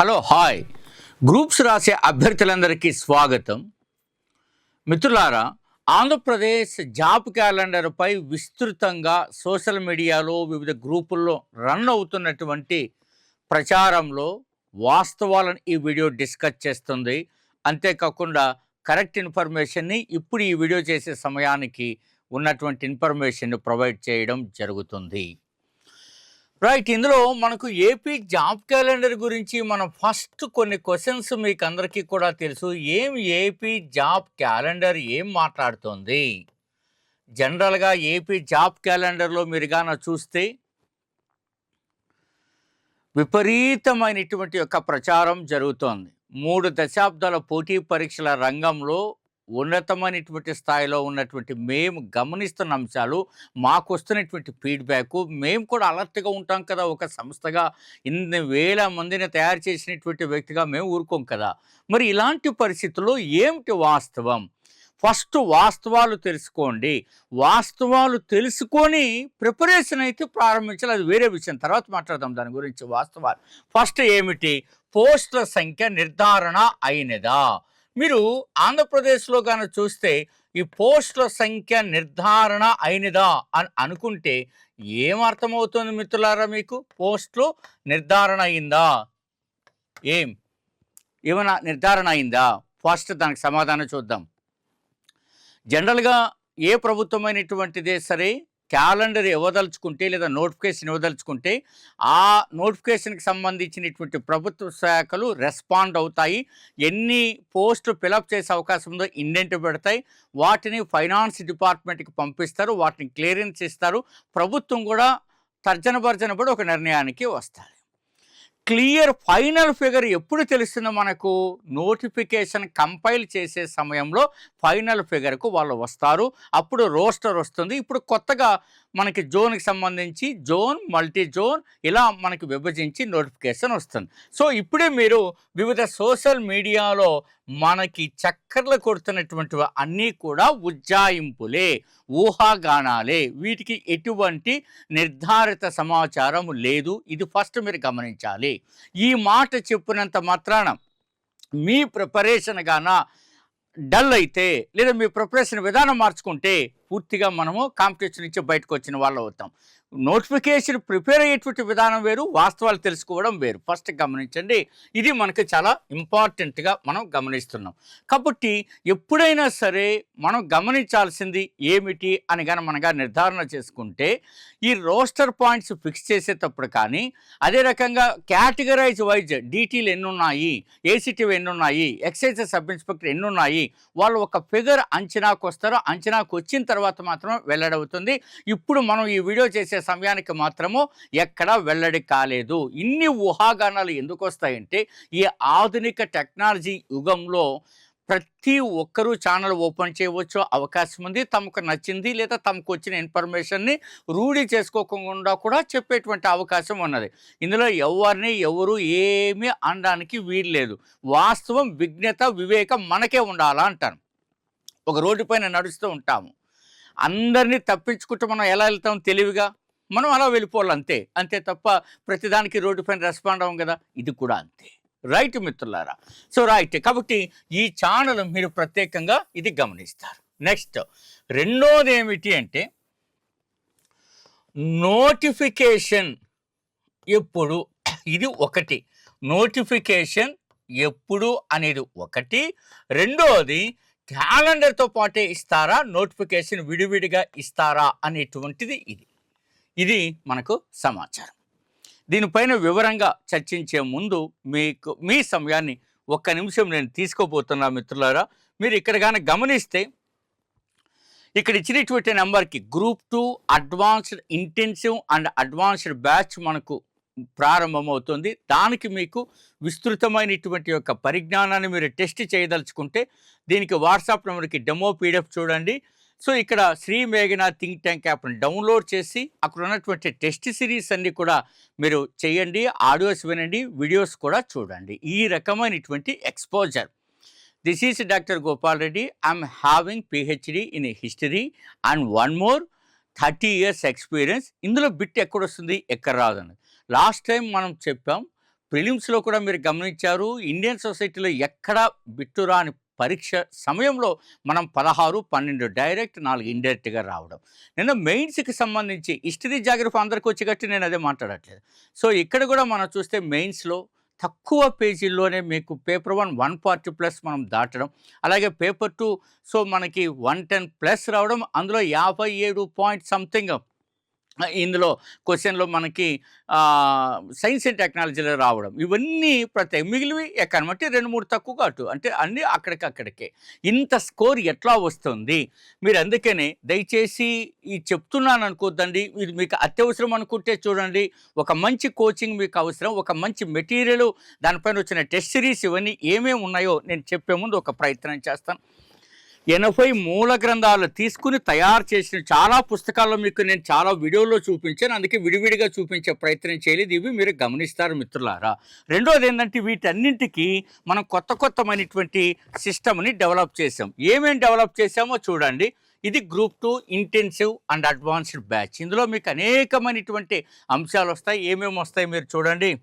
Hello hi. Groups రాసే అభ్యర్థులందరికీ స్వాగతం. మిత్రులారా ఆంధ్రప్రదేశ్ జాబ్ క్యాలెండర్పై విస్తృతంగా సోషల్ మీడియాలో వివిధ గ్రూపుల్లో రన్ అవుతున్నటువంటి ప్రచారంలో వాస్తవాలను ఈ వీడియో డిస్కస్ చేస్తుంది. అంతేకాకుండా కరెక్ట్ ఇన్ఫర్మేషన్ని ఇప్పుడు ఈ వీడియో చేసే సమయానికి ఉన్నటువంటి ఇన్ఫర్మేషన్ ప్రొవైడ్ చేయడం జరుగుతుంది. రైట్ ఇందులో మనకు ఏపీ జాబ్ క్యాలెండర్ గురించి మనం ఫస్ట్ కొన్ని క్వశ్చన్స్ మీకు అందరికీ కూడా తెలుసు. ఏం ఏపీ జాబ్ క్యాలెండర్ ఏం మాట్లాడుతోంది? జనరల్గా ఏపీ జాబ్ క్యాలెండర్లో మీరు గాన చూస్తే విపరీతమైనటువంటి యొక్క ప్రచారం జరుగుతోంది. మూడు దశాబ్దాల పోటీ పరీక్షల రంగంలో ఉన్నతమైనటువంటి స్థాయిలో ఉన్నటువంటి మేము గమనిస్తున్న అంశాలు మాకు వస్తున్నటువంటి ఫీడ్బ్యాక్ మేము కూడా అలర్ట్గా ఉంటాం కదా ఒక సంస్థగా ఇన్ని వేల మందిని తయారు చేసినటువంటి వ్యక్తిగా మేము ఊరుకోం కదా. మరి ఇలాంటి పరిస్థితుల్లో ఏమిటి వాస్తవం? ఫస్ట్ వాస్తవాలు తెలుసుకోండి. వాస్తవాలు తెలుసుకొని ప్రిపరేషన్ అయితే ప్రారంభించాలి. అది వేరే విషయం. తర్వాత మాట్లాడదాం దాని గురించి వాస్తవాలు. ఫస్ట్ ఏమిటి? పోస్టుల సంఖ్య నిర్ధారణ అయినదా? మీరు ఆంధ్రప్రదేశ్లో కానీ చూస్తే ఈ పోస్టుల సంఖ్య నిర్ధారణ అయినదా అని అనుకుంటే ఏం అర్థమవుతుంది మిత్రులారా మీకు? పోస్టులు నిర్ధారణ అయిందా? ఏం? ఏమైనా నిర్ధారణ అయిందా? ఫస్ట్ దానికి సమాధానం చూద్దాం. జనరల్గా ఏ ప్రభుత్వమైనటువంటిదే సరే క్యాలెండర్ ఇవ్వదలుచుకుంటే లేదా నోటిఫికేషన్ ఇవ్వదలుచుకుంటే ఆ నోటిఫికేషన్కి సంబంధించినటువంటి ప్రభుత్వ శాఖలు రెస్పాండ్ అవుతాయి. ఎన్ని పోస్టులు ఫిలప్ చేసే అవకాశం ఉందో ఇండెంట్ పెడతాయి. వాటిని ఫైనాన్స్ డిపార్ట్మెంట్కి పంపిస్తారు. వాటిని క్లియరెన్స్ ఇస్తారు. ప్రభుత్వం కూడా తర్జన భర్జన పడి ఒక నిర్ణయానికి వస్తారు క్లియర్ ఫైనల్ ఫిగర్ ఎప్పుడు తెలుస్తుందో మనకు? నోటిఫికేషన్ కంపైల్ చేసే సమయంలో ఫైనల్ ఫిగర్కు వాళ్ళు వస్తారు. అప్పుడు రోస్టర్ వస్తుంది. ఇప్పుడు కొత్తగా మనకి జోన్కి సంబంధించి జోన్ మల్టీ జోన్ ఇలా మనకి విభజించి నోటిఫికేషన్ వస్తుంది. సో ఇప్పుడే మీరు వివిధ సోషల్ మీడియాలో మనకి చక్కర్లు కొడుతున్నటువంటి అన్నీ కూడా ఉజ్జాయింపులే ఊహాగానాలే. వీటికి ఎటువంటి నిర్ధారిత సమాచారం లేదు. ఇది ఫస్ట్ మీరు గమనించాలి. ఈ మాట చెప్పినంత మాత్రాన మీ ప్రిపరేషన్ గాన డల్ అయితే లేదా మీ ప్రిపరేషన్ విధానం మార్చుకుంటే పూర్తిగా మనము కాంపిటీషన్ నుంచి బయటకు వచ్చిన వాళ్ళు అవుతాం. నోటిఫికేషన్ ప్రిపేర్ అయ్యేటువంటి విధానం వేరు వాస్తవాలు తెలుసుకోవడం వేరు. ఫస్ట్ గమనించండి ఇది మనకు చాలా ఇంపార్టెంట్గా మనం గమనిస్తున్నాం. కాబట్టి ఎప్పుడైనా సరే మనం గమనించాల్సింది ఏమిటి అని కానీ మనగా నిర్ధారణ చేసుకుంటే ఈ రోస్టర్ పాయింట్స్ ఫిక్స్ చేసేటప్పుడు కానీ అదే రకంగా కేటగరైజ్ వైజ్ డీటీలు ఎన్ని ఉన్నాయి ఏసీటీవి ఎన్ని ఎక్సైజ్ సబ్ ఇన్స్పెక్టర్ ఎన్ని ఉన్నాయి వాళ్ళు ఒక ఫిగర్ అంచనాకు వస్తారో అంచనాకు వచ్చిన తర్వాత తర్వాత మాత్రం వెల్లడవుతుంది. ఇప్పుడు మనం ఈ వీడియో చేసే సమయానికి మాత్రము ఎక్కడా వెల్లడి కాలేదు. ఇన్ని ఊహాగానాలు ఎందుకు వస్తాయంటే ఈ ఆధునిక టెక్నాలజీ యుగంలో ప్రతి ఒక్కరూ ఛానల్ ఓపెన్ చేయవచ్చు అవకాశం ఉంది. తమకు నచ్చింది లేదా తమకు వచ్చిన ఇన్ఫర్మేషన్ని రూఢి చేసుకోకుండా కూడా చెప్పేటువంటి అవకాశం ఉన్నది. ఇందులో ఎవరిని ఎవరు ఏమీ అనడానికి వీల్లేదు వాస్తవం విజ్ఞత వివేకం మనకే ఉండాలా అంటాను ఒక రోడ్డు పైన నడుస్తూ ఉంటాము. అందరినీ తప్పించుకుంటూ మనం ఎలా వెళ్తాం తెలివిగా? మనం అలా వెళ్ళిపోవాలి అంతే. అంతే తప్ప ప్రతిదానికి రోడ్డు పైన రెస్పాండ్ అవ్వం కదా? ఇది కూడా అంతే. రైట్ మిత్రులారా? So right. కాబట్టి ఈ ఛానల్ మీరు ప్రత్యేకంగా ఇది గమనిస్తారు. నెక్స్ట్ రెండోది ఏమిటి అంటే నోటిఫికేషన్ ఎప్పుడు ఇది ఒకటి. నోటిఫికేషన్ ఎప్పుడు అనేది ఒకటి. రెండోది క్యాలెండర్తో పాటే ఇస్తారా? నోటిఫికేషన్ విడివిడిగా ఇస్తారా? అనేటువంటిది ఇది. ఇది మనకు సమాచారం. దీనిపైన వివరంగా చర్చించే ముందు మీకు మీ సమయాన్ని ఒక్క నిమిషం నేను తీసుకోబోతున్నా మిత్రులారా. మీరు ఇక్కడ కానీ గమనిస్తే ఇక్కడ ఇచ్చినటువంటి నెంబర్కి group two advanced intensive and advanced batch మనకు ప్రారంభమవుతుంది. దానికి మీకు విస్తృతమైనటువంటి యొక్క పరిజ్ఞానాన్ని మీరు టెస్ట్ చేయదలుచుకుంటే దీనికి వాట్సాప్ నెంబర్కి డెమో పీడిఎఫ్ చూడండి. సో ఇక్కడ శ్రీ మేఘనా థింక్ ట్యాంక్ యాప్ను డౌన్లోడ్ చేసి అక్కడ ఉన్నటువంటి టెస్ట్ సిరీస్ అన్ని కూడా మీరు చేయండి ఆడియోస్ వినండి వీడియోస్ కూడా చూడండి. ఈ రకమైనటువంటి exposure. This is doctor Gopal Reddy. I'm having PhD in history and one more thirty years experience. ఇందులో బిట్ ఎక్కడొస్తుంది? ఎక్కడ రాదన్నది లాస్ట్ టైం మనం చెప్పాం ప్రిలిమ్స్లో కూడా మీరు గమనించారు ఇండియన్ సొసైటీలో ఎక్కడ బిట్టురాని పరీక్ష సమయంలో మనం పదహారు పన్నెండు డైరెక్ట్ నాలుగు ఇండైరెక్ట్గా రావడం. నేను మెయిన్స్కి సంబంధించి హిస్టరీ జాగ్రఫీ అందరికి కట్టి నేను అదే మాట్లాడట్లేదు. సో ఇక్కడ కూడా మనం చూస్తే మెయిన్స్లో తక్కువ పేజీల్లోనే మీకు paper one one forty plus మనం దాటడం అలాగే పేపర్ టూ సో మనకి వన్ టెన్ ప్లస్ రావడం అందులో యాభై ఏడు పాయింట్ సంథింగ్ ఇందులో క్వశ్చన్లో మనకి సైన్స్ అండ్ టెక్నాలజీలో రావడం. ఇవన్నీ ప్రతి మిగిలివి ఎక్కడమంటే రెండు మూడు తక్కువగా అటు అంటే అన్నీ అక్కడికి అక్కడికే ఇంత స్కోర్ ఎట్లా వస్తుంది? మీరు అందుకనే దయచేసి ఈ చెప్తున్నాను అనుకోద్దండి ఇది మీకు అత్యవసరం అనుకుంటే చూడండి. ఒక మంచి కోచింగ్ మీకు అవసరం. ఒక మంచి మెటీరియల్ దానిపైన వచ్చిన టెస్ట్ సిరీస్ ఇవన్నీ ఏమేమి ఉన్నాయో నేను చెప్పే ముందు ఒక ప్రయత్నం చేస్తాను. ఎనభై మూల గ్రంథాలు తీసుకుని తయారు చేసిన చాలా పుస్తకాల్లో మీకు నేను చాలా వీడియోలో చూపించాను. అందుకే విడివిడిగా చూపించే ప్రయత్నం చేయలేదు. ఇవి మీరు గమనిస్తారు మిత్రులారా. రెండోది ఏంటంటే వీటన్నింటికి మనం కొత్త కొత్తమైనటువంటి సిస్టమ్ని డెవలప్ చేసాం ఏమేమి డెవలప్ చేసామో చూడండి. ఇది group two intensive and advanced batch. ఇందులో మీకు అనేకమైనటువంటి అంశాలు వస్తాయి. ఏమేమి వస్తాయి మీరు చూడండి.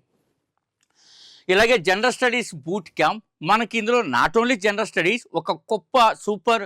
ఇలాగే జనరల్ స్టడీస్ బూట్ క్యాంప్ మనకి ఇందులో నాట్ ఓన్లీ జనరల్ స్టడీస్ ఒక గొప్ప సూపర్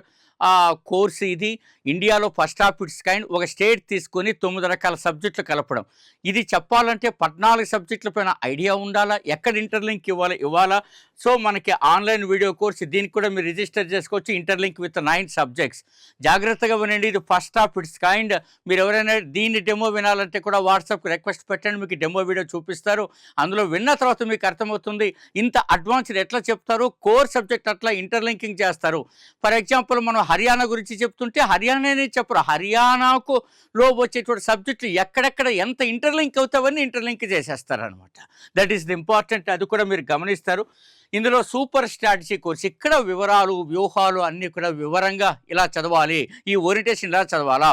కోర్స్ ఇది. ఇండియాలో ఫస్ట్ ఆఫ్ ఇట్స్ కైండ్ ఒక స్టేట్ తీసుకొని తొమ్మిది రకాల సబ్జెక్టులు కలపడం. ఇది చెప్పాలంటే పద్నాలుగు సబ్జెక్టుల పైన ఐడియా ఉండాలా? ఎక్కడ ఇంటర్లింక్ ఇవ్వాలా ఇవ్వాలా? సో మనకి ఆన్లైన్ వీడియో కోర్స్ దీనికి కూడా మీరు రిజిస్టర్ చేసుకోవచ్చు ఇంటర్లింక్ విత్ నైన్ సబ్జెక్ట్స్. జాగ్రత్తగా వినండి ఇది ఫస్ట్ ఆఫ్ ఇట్స్ కైండ్. మీరు ఎవరైనా దీన్ని డెమో వినాలంటే కూడా వాట్సాప్కి రిక్వెస్ట్ పెట్టండి మీకు డెమో వీడియో చూపిస్తారు. అందులో విన్న తర్వాత మీకు అర్థమవుతుంది ఇంత అడ్వాన్స్డ్ ఎట్లా చెప్తారు? కోర్ సబ్జెక్ట్ అట్లా ఇంటర్లింకింగ్ చేస్తారు. ఫర్ ఎగ్జాంపుల్ మనం హర్యానా గురించి చెప్తుంటే హర్యానానే చెప్పరు. హర్యానాకు లో వచ్చేటువంటి సబ్జెక్టులు ఎక్కడెక్కడ ఎంత ఇంటర్లింక్ అవుతావని ఇంటర్లింక్ చేసేస్తారనమాట దట్ ఈస్ ది ఇంపార్టెంట్ అది కూడా మీరు గమనిస్తారు. ఇందులో సూపర్ స్ట్రాటజీ కోర్స్ ఇక్కడ వివరాలు వ్యూహాలు అన్నీ కూడా వివరంగా ఇలా చదవాలి. ఈ ఓరియంటేషన్ ఇలా చదవాలా?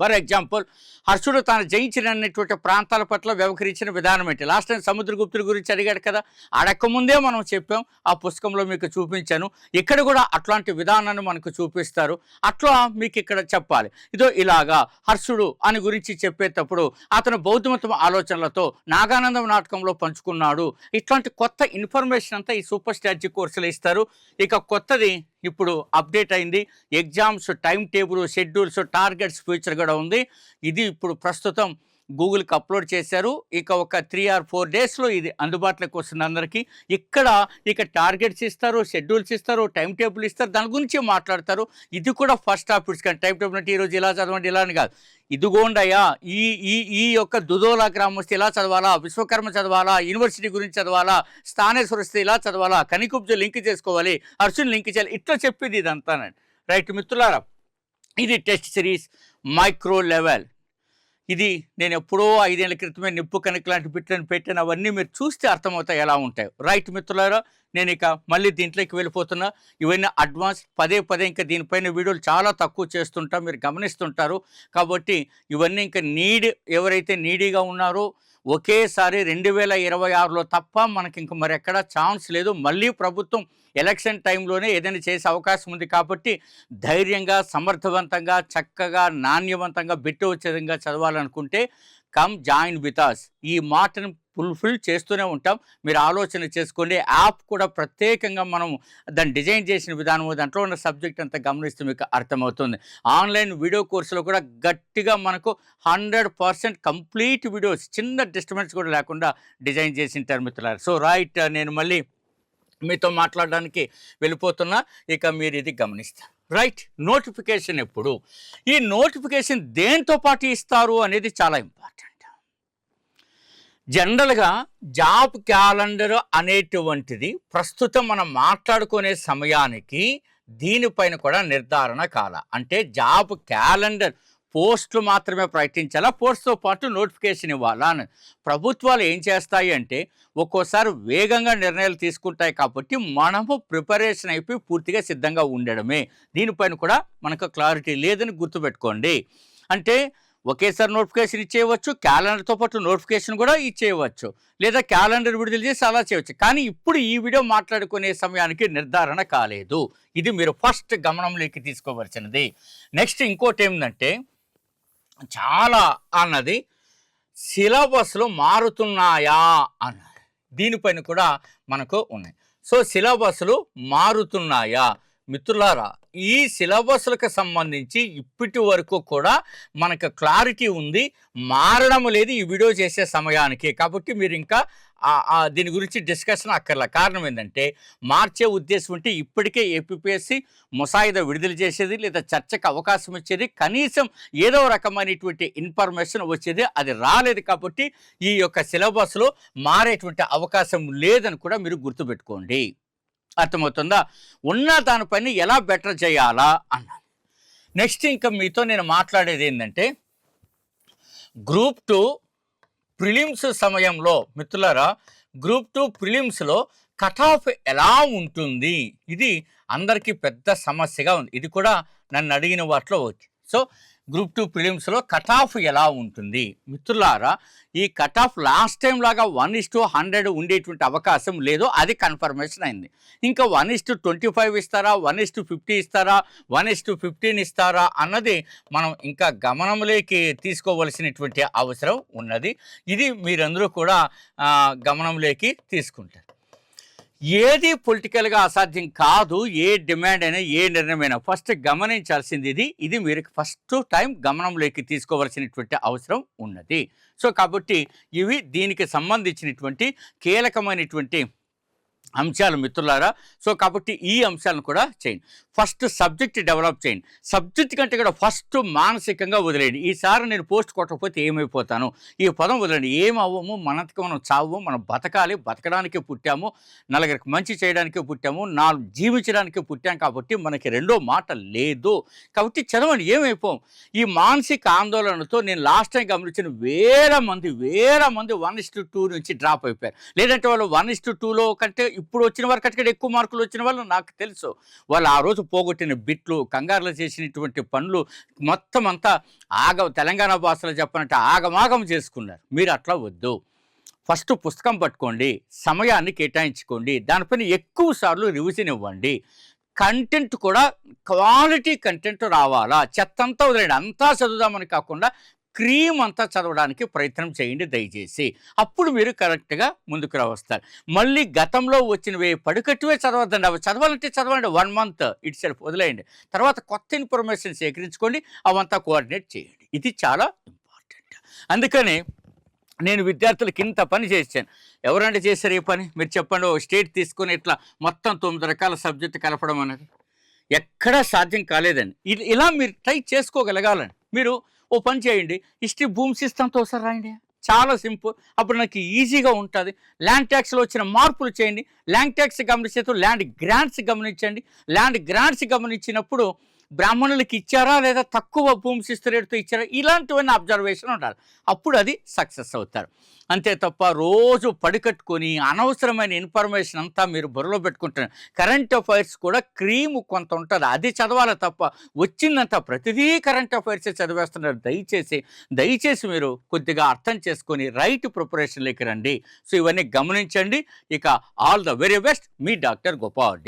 ఫర్ ఎగ్జాంపుల్ హర్షుడు తాను జయించినటువంటి ప్రాంతాల పట్ల వ్యవహరించిన విధానం ఏంటి? లాస్ట్ టైం సముద్రగుప్తుడి గురించి అడిగాడు కదా అడక్క ముందే మనం చెప్పాం ఆ పుస్తకంలో మీకు చూపించాను. ఇక్కడ కూడా అట్లాంటి విధానాన్ని మనకు చూపిస్తారు. అట్లా మీకు ఇక్కడ చెప్పాలి. ఇదో ఇలాగా హర్షుడు అని గురించి చెప్పేటప్పుడు అతను బౌద్ధమతం ఆలోచనలతో నాగానందం నాటకంలో పంచుకున్నాడు. ఇట్లాంటి కొత్త ఇన్ఫర్మేషన్ అంతా ఈ సూపర్ స్ట్రాటజీ కోర్సులు ఇస్తారు. ఇక కొత్తది ఇప్పుడు అప్డేట్ అయింది. Exams time table schedules targets future కూడా ఉంది. ఇది ఇప్పుడు ప్రస్తుతం గూగుల్కి అప్లోడ్ చేశారు. ఇక ఒక త్రీ ఆర్ ఫోర్ డేస్లో ఇది అందుబాటులోకి వస్తుంది అందరికీ. ఇక్కడ ఇక టార్గెట్స్ ఇస్తారు షెడ్యూల్స్ ఇస్తారు టైం టేబుల్ ఇస్తారు దాని గురించి మాట్లాడతారు. ఇది కూడా ఫస్ట్ టాపిక్స్ కానీ టైం టేబుల్ అంటే ఈరోజు ఇలా చదవండి ఇలా అని కాదు. ఇదిగోండయ్యా ఈ ఈ ఈ యొక్క దుదోలా గ్రామస్తే ఇలా చదవాలా విశ్వకర్మ చదవాలా యూనివర్సిటీ గురించి చదవాలా స్థానేశ్వరస్తే ఇలా చదవాలా కనికుబ్జు లింక్ చేసుకోవాలి అర్జున్ లింక్ చేయాలి ఇట్లా చెప్పేది ఇదంతానండి రైట్ మిత్రులారా ఇది టెస్ట్ సిరీస్ మైక్రో లెవెల్. ఇది నేను ఎప్పుడో ఐదేళ్ళ క్రితమే నిప్పు కనుక లాంటి బిట్లను పెట్టాను. అవన్నీ మీరు చూస్తే అర్థమవుతాయి ఎలా ఉంటాయి. రైట్ మిత్రులారా నేను ఇక మళ్ళీ దీంట్లోకి వెళ్ళిపోతున్నా. ఇవన్నీ అడ్వాన్స్ పదే పదే ఇంకా దీనిపైన వీడియోలు చాలా తక్కువ చేస్తుంటా. మీరు గమనిస్తుంటారు. కాబట్టి ఇవన్నీ ఇంకా నీడ్ ఎవరైతే నీడీగా ఉన్నారో ఒకేసారి రెండు వేల ఇరవై ఆరులో తప్ప మనకి ఇంక మరెక్కడ ఛాన్స్ లేదు. మళ్ళీ ప్రభుత్వం ఎలక్షన్ టైంలోనే ఏదైనా చేసే అవకాశం ఉంది కాబట్టి ధైర్యంగా సమర్థవంతంగా చక్కగా నాణ్యవంతంగా బిట్టు వచ్చే విధంగా చదవాలనుకుంటే కమ్ జాయిన్ విత్ అస్ ఈ మాటను ఫుల్ఫిల్ చేస్తూనే ఉంటాం. మీరు ఆలోచన చేసుకోండి. యాప్ కూడా ప్రత్యేకంగా మనం దాన్ని డిజైన్ చేసిన విధానం దాంట్లో ఉన్న సబ్జెక్ట్ అంతా గమనిస్తే మీకు అర్థమవుతుంది. ఆన్లైన్ వీడియో కోర్సులో కూడా గట్టిగా మనకు హండ్రెడ్ పర్సెంట్ కంప్లీట్ వీడియోస్ చిన్న డిస్టర్బెన్స్ కూడా లేకుండా డిజైన్ చేసిన ఉంటారు మిత్రులారు. సో రైట్ నేను మళ్ళీ మీతో మాట్లాడడానికి వెళ్ళిపోతున్నా. ఇక మీరు ఇది గమనిస్తారు రైట్ నోటిఫికేషన్ ఎప్పుడు? ఈ నోటిఫికేషన్ దేంతో పాటు ఇస్తారు అనేది చాలా ఇంపార్టెంట్. జనరల్గా జాబ్ క్యాలెండర్ అనేటువంటిది ప్రస్తుతం మనం మాట్లాడుకునే సమయానికి దీనిపైన కూడా నిర్ధారణ కాల. అంటే జాబ్ క్యాలెండర్ పోస్టులు మాత్రమే ప్రకటించాలా? పోస్ట్తో పాటు నోటిఫికేషన్ ఇవ్వాలా? అని. ప్రభుత్వాలు ఏం చేస్తాయి అంటే ఒక్కోసారి వేగంగా నిర్ణయాలు తీసుకుంటాయి కాబట్టి మనము ప్రిపరేషన్ అయిపోయి పూర్తిగా సిద్ధంగా ఉండడమే. దీనిపైన కూడా మనకు క్లారిటీ లేదని గుర్తుపెట్టుకోండి. అంటే ఒకేసారి నోటిఫికేషన్ ఇచ్చేయవచ్చు క్యాలెండర్తో పాటు నోటిఫికేషన్ కూడా ఇచ్చేయవచ్చు. లేదా క్యాలెండర్ విడుదల చేసి అలా చేయవచ్చు. కానీ ఇప్పుడు ఈ వీడియో మాట్లాడుకునే సమయానికి నిర్ధారణ కాలేదు. ఇది మీరు ఫస్ట్ గమనంలోకి తీసుకోవలసినది. నెక్స్ట్ ఇంకోటి ఏంటంటే చాలా అన్నది సిలబస్లు మారుతున్నాయా అన్నది. దీనిపైన కూడా మనకు ఉన్నాయి. సో సిలబస్లు మారుతున్నాయా? మిత్రులారా ఈ సిలబస్లకు సంబంధించి ఇప్పటి వరకు కూడా మనకు క్లారిటీ ఉంది. మారడం లేదు ఈ వీడియో చేసే సమయానికి. కాబట్టి మీరు ఇంకా దీని గురించి డిస్కషన్ అక్కర్ల. కారణం ఏంటంటే మార్చే ఉద్దేశం ఉంటే ఇప్పటికే ఏపీఎస్సి ముసాయిదా విడుదల చేసేది లేదా చర్చకు అవకాశం వచ్చేది కనీసం ఏదో రకమైనటువంటి ఇన్ఫర్మేషన్ వచ్చేది అది రాలేదు కాబట్టి ఈ యొక్క సిలబస్లో మారేటువంటి అవకాశం లేదని కూడా మీరు గుర్తుపెట్టుకోండి. అర్థమవుతుందా? ఉన్న దానిపైన ఎలా బెటర్ చేయాలా? అన్నాను నెక్స్ట్ ఇంకా మీతో నేను మాట్లాడేది ఏంటంటే గ్రూప్ టూ ప్రిలిమ్స్ సమయంలో మిత్రులారా గ్రూప్ టూ ప్రిలిమ్స్లో కట్ ఆఫ్ ఎలా ఉంటుంది? ఇది అందరికీ పెద్ద సమస్యగా ఉంది. ఇది కూడా నన్ను అడిగిన వాటిలో ఒకటి. సో గ్రూప్ టూ ప్రిలిమ్స్లో కట్ ఆఫ్ ఎలా ఉంటుంది? మిత్రులారా ఈ కట్ ఆఫ్ లాస్ట్ టైం లాగా వన్ ఇస్ టు హండ్రెడ్ ఉండేటువంటి అవకాశం లేదు అది కన్ఫర్మేషన్ అయింది. ఇంకా one is to twenty five ఇస్తారా వన్ ఇస్ టు ఫిఫ్టీ ఇస్తారా వన్ ఇస్ టు ఫిఫ్టీన్ ఇస్తారా అన్నది మనం ఇంకా గమనంలోకి తీసుకోవలసినటువంటి అవసరం ఉన్నది. ఇది మీరందరూ కూడా గమనంలోకి తీసుకుంటారు. ఏది పొలిటికల్గా అసాధ్యం కాదు ఏ డిమాండ్ అయినా ఏ నిర్ణయమైనా ఫస్ట్ గమనించాల్సింది ఇది. ఇది మీరు ఫస్ట్ టైం గమనంలోకి తీసుకోవాల్సినటువంటి అవసరం ఉన్నది. సో కాబట్టి ఇవి దీనికి సంబంధించినటువంటి కీలకమైనటువంటి అంశాలు మిత్రులారా. సో కాబట్టి ఈ అంశాలను కూడా చేయండి. ఫస్ట్ సబ్జెక్ట్ డెవలప్ చేయండి. సబ్జెక్ట్ కంటే కూడా ఫస్ట్ మానసికంగా వదిలేయండి. ఈసారి నేను పోస్ట్ కొట్టకపోతే ఏమైపోతాను? ఈ పదం వదిలేండి ఏమవ్వము మనకి మనం చావము. మనం బతకాలి. బతకడానికే పుట్టాము. నలుగురికి మంచి చేయడానికే పుట్టాము. నా జీవించడానికే పుట్టాం కాబట్టి మనకి రెండో మాట లేదు. కాబట్టి చదవండి. ఏమైపోం? ఈ మానసిక ఆందోళనతో నేను లాస్ట్ టైం గమనించిన వేల మంది వేల మంది వన్ ఇస్ టు టూ నుంచి డ్రాప్ అయిపోయారు. లేదంటే వాళ్ళు వన్ ఇస్ టు టూలో కంటే ఇప్పుడు వచ్చిన వారి కంటే ఎక్కువ మార్కులు వచ్చిన వాళ్ళు నాకు తెలుసు. వాళ్ళు ఆ రోజు పోగొట్టిన బిట్లు కంగారులో చేసినటువంటి పనులు మొత్తం అంతా ఆగ తెలంగాణ భాషలో చెప్పనంటే ఆగమాగం చేసుకున్నారు. మీరు అట్లా వద్దు. ఫస్ట్ పుస్తకం పట్టుకోండి సమయాన్ని కేటాయించుకోండి దానిపైన ఎక్కువ సార్లు రివిజన్ ఇవ్వండి. కంటెంట్ కూడా క్వాలిటీ కంటెంట్ రావాలా? చెత్తంతా వదిలేండి అంతా చదువుదామని కాకుండా క్రీమ్ అంతా చదవడానికి ప్రయత్నం చేయండి దయచేసి. అప్పుడు మీరు కరెక్ట్గా ముందుకు రావస్తారు. మళ్ళీ గతంలో వచ్చినవి పడుకట్టువే చదవద్దండి. అవి చదవాలంటే చదవండి. వన్ మంత్ ఇట్ సెల్ఫ్ వదిలేయండి. తర్వాత కొత్త ఇన్ఫర్మేషన్ సేకరించుకోండి. అవంతా కోఆర్డినేట్ చేయండి. ఇది చాలా ఇంపార్టెంట్. అందుకని నేను విద్యార్థులకి ఇంత పని చేశాను. ఎవరంటే చేశారు ఈ పని? మీరు చెప్పండి. ఓ స్టేట్ తీసుకొని ఇట్లా మొత్తం తొమ్మిది రకాల సబ్జెక్టు కలపడం అనేది ఎక్కడా సాధ్యం కాలేదండి. ఇది ఇలా మీరు ట్రై చేసుకోగలగాలండి. మీరు ఓ పని చేయండి. హిస్టరీ భూమి సిస్టంతో ఒకసారి రాయండి. చాలా సింపుల్. అప్పుడు నాకు ఈజీగా ఉంటుంది. ల్యాండ్ ట్యాక్స్లో వచ్చిన మార్పులు చేయండి. ల్యాండ్ ట్యాక్స్ గమనించేటప్పుడు ల్యాండ్ గ్రాంట్స్ గమనించండి. ల్యాండ్ గ్రాంట్స్ గమనించినప్పుడు బ్రాహ్మణులకి ఇచ్చారా లేదా తక్కువ భూమిశిస్తు రేటుతో ఇచ్చారా? ఇలాంటివన్నీ అబ్జర్వేషన్ ఉండాలి. అప్పుడు అది సక్సెస్ అవుతారు. అంతే తప్ప రోజు పడికట్టుకొని అనవసరమైన ఇన్ఫర్మేషన్ అంతా మీరు బుర్రలో పెట్టుకుంటున్నారు. కరెంట్ అఫైర్స్ కూడా క్రీమ్ కొంత ఉంటుంది. అది చదవాలి తప్ప వచ్చిందంతా ప్రతిదీ కరెంట్ అఫైర్స్ చదివేస్తున్నారు. దయచేసి దయచేసి మీరు కొద్దిగా అర్థం చేసుకొని రైట్ ప్రిపరేషన్లోకి రండి. సో ఇవన్నీ గమనించండి. ఇక ఆల్ ద వెరీ బెస్ట్ మీ డాక్టర్ గోపాల్